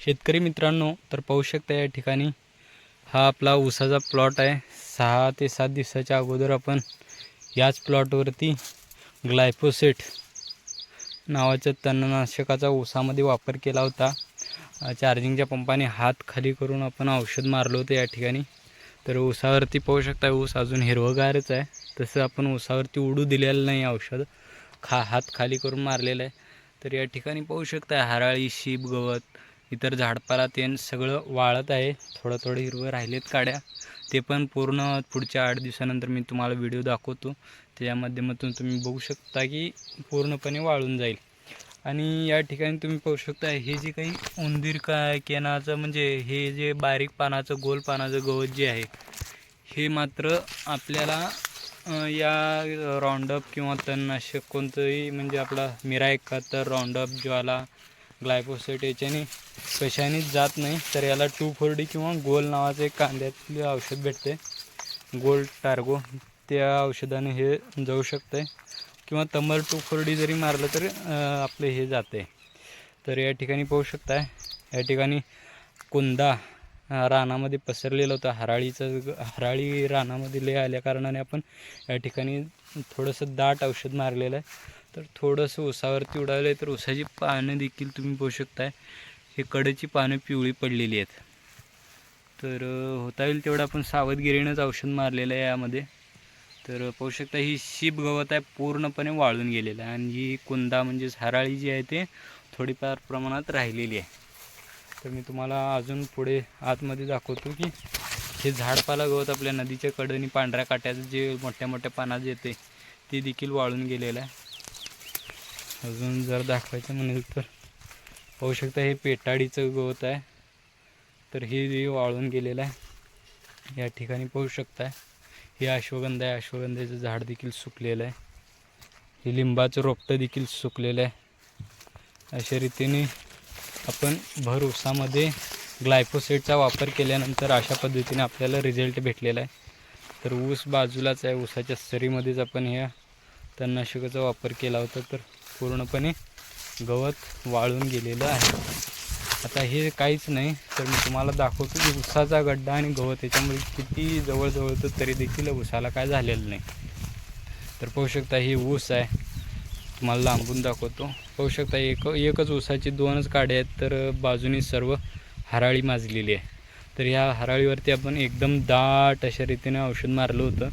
शेतकरी मित्रांनो तर पाहू शकता या ठिकाणी हा आपला ऊसाचा प्लॉट आहे. सहा ते सात दिवसाच्या अगोदर आपण याच प्लॉटवरती ग्लायफोसेट नावाच्या तणनाशकाचा ऊसामध्ये वापर केला होता. चार्जिंगच्या पंपाने हात खाली करून आपण औषध मारलं होतं या ठिकाणी. तर ऊसावरती पाहू शकता ऊस अजून हिरवगारच आहे. तसं आपण ऊसावरती उडू दिलेलं नाही औषध. खा हात खाली करून मारलेलं आहे. तर या ठिकाणी पाहू शकता हराळी शीप गवत इतर झाडपाला ते सगळं वाळत आहे. थोडं थोडं हिरवं राहिलेत काड्या. ते पण पूर्ण पुढच्या आठ दिवसानंतर मी तुम्हाला व्हिडिओ दाखवतो. त्याच्या माध्यमातून तुम्ही बघू शकता की पूर्णपणे वाळून जाईल. आणि या ठिकाणी तुम्ही पाहू शकता हे जे काही उंदीर काय केनाचं म्हणजे हे जे बारीक पानाचं गोल पानाचं गवत जे आहे हे मात्र आपल्याला या राऊंडअप किंवा तणनाशक कोणतंही म्हणजे आपला मिरा तर राऊंडअप ज्वाला ग्लायफोसेट याच्याने कशानेच जात नाही. तर याला टू फोर डी किंवा गोल नावाचं एक कांद्यातले औषध भेटते. गोल टार्गो त्या औषधाने हे जाऊ शकते. किंवा तमर टू फोर डी जरी मारलं तर आपलं हे जाते. तर या ठिकाणी पाहू शकताय. या ठिकाणी कुंदा रानामध्ये पसरलेलं होतं. हराळीचं हराळी रानामध्ये लय आल्या कारणाने आपण या ठिकाणी थोडंसं दाट औषध मारलेलं आहे. तर थोडंसं उसावरती उडालं आहे तर उसाची पानं देखील तुम्ही पाहू शकताय. हे कडेची पानं पिवळी पडलेली आहेत. तर होता येईल तेवढं आपण सावधगिरीनंच औषध मारलेलं आहे यामध्ये. तर पाहू शकता ही शीप गवत आहे पूर्णपणे वाळून गेलेलं आहे. आणि ही कुंदा म्हणजेच हराळी जी आहे ते थोडीफार प्रमाणात राहिलेली आहे. तर मी तुम्हाला अजून पुढे आतमध्ये दाखवतो की हे झाडपाला गवत आपल्या नदीच्या कडेने पांढऱ्या काट्याचं जे मोठ्या मोठ्या पानात येते ते देखील वाळून गेलेलं आहे. अजून जर दाखवायचं म्हणेल तर. पाहू शकता हे पेटाडीचं गवत आहे. तर हे वाळून गेलेलं आहे या ठिकाणी पाहू शकताय हे अश्वगंधा आहे. अश्वगंधाचं झाड देखील सुकलेलं आहे. हे लिंबाचं रोपटं देखील सुकलेलं आहे. अशा रीतीने आपण भर उसामध्ये ग्लायफोसेटचा वापर केल्यानंतर अशा पद्धतीने आपल्याला रिझल्ट भेटलेला आहे. तर ऊस बाजूलाच आहे. ऊसाच्या सरीमध्येच आपण ह्या तणनाशकाचा वापर केला होता तर पूर्णपणे गवत वाळून गेलेलं आहे. आता हे काहीच नाही तर मी तुम्हाला दाखवतो की उसाचा गड्डा आणि गवत याच्यामध्ये किती जवळजवळ होतं तरी देखील उसाला काय झालेलं नाही. तर पाहू शकता ही ऊस आहे. तुम्हाला लांबून दाखवतो. पाहू शकता एक एकच ऊसाची दोनच काड्या आहेत तर बाजूनी सर्व हराळी माजलेली आहे. तर ह्या हराळीवरती आपण एकदम दाट अशा रीतीने औषध मारलं होतं.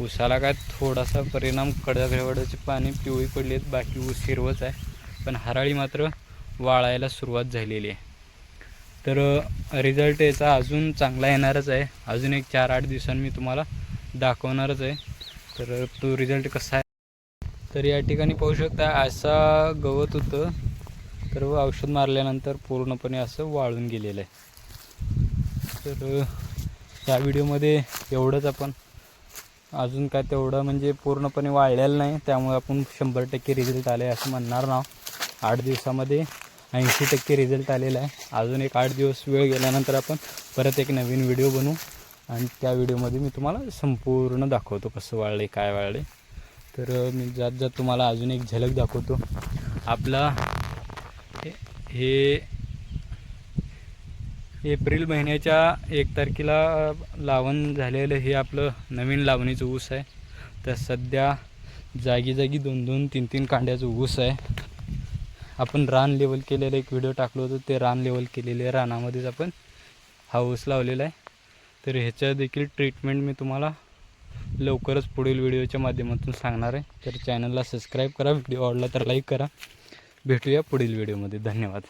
ऊसाला काय थोडासा परिणाम कडगडवाडाची पाणी पिवळी पडली आहेत बाकी ऊस हिरवच आहे. पण हराळी मात्र वाळायला सुरुवात झालेली आहे. तर रिझल्ट याचा अजून चांगला येणारच आहे. अजून एक चार आठ दिवसांनी मी तुम्हाला दाखवणारच आहे. तर तो रिझल्ट कसा आहे? तर या ठिकाणी पाहू शकता असा गवत होतं. तर औषध मारल्यानंतर पूर्णपणे असं वाळून गेलेलं आहे. तर या व्हिडिओमध्ये एवढंच आपण अजून काय तेवढं म्हणजे पूर्णपणे वाळलेलं नाही त्यामुळे आपण शंभर टक्के रिझल्ट आले असं म्हणणार ना आठ दिवसामध्ये ऐंशी टक्के रिझल्ट आलेला आहे. अजून एक आठ दिवस वेळ गेल्यानंतर आपण परत एक नवीन व्हिडिओ बनवू. आणि त्या व्हिडिओमध्ये मी तुम्हाला संपूर्ण दाखवतो कसं वाळले काय वाळले तर मी जात जात तुम्हाला अजून एक झलक दाखवतो. आपला हे- हे एप्रिल महिन्याच्या एक तारखेला लावण झालेलं हे आपलं नवीन लावणीचं ऊस आहे. तर सध्या जागी जागी दोन दोन तीन तीन कांड्याचं ऊस आहे. आपण रान लेवल केलेलं एक व्हिडिओ टाकलो होतो ते रान लेवल केलेले रानामध्येच आपण हा ऊस लावलेला आहे. तर ह्याच्या देखील ट्रीटमेंट मी तुम्हाला लवकरच पुढील व्हिडिओच्या माध्यमातून सांगणार आहे. तर चॅनलला सबस्क्राईब करा व्हिडिओ आवडला तर लाईक करा. भेटूया पुढील व्हिडिओमध्ये धन्यवाद.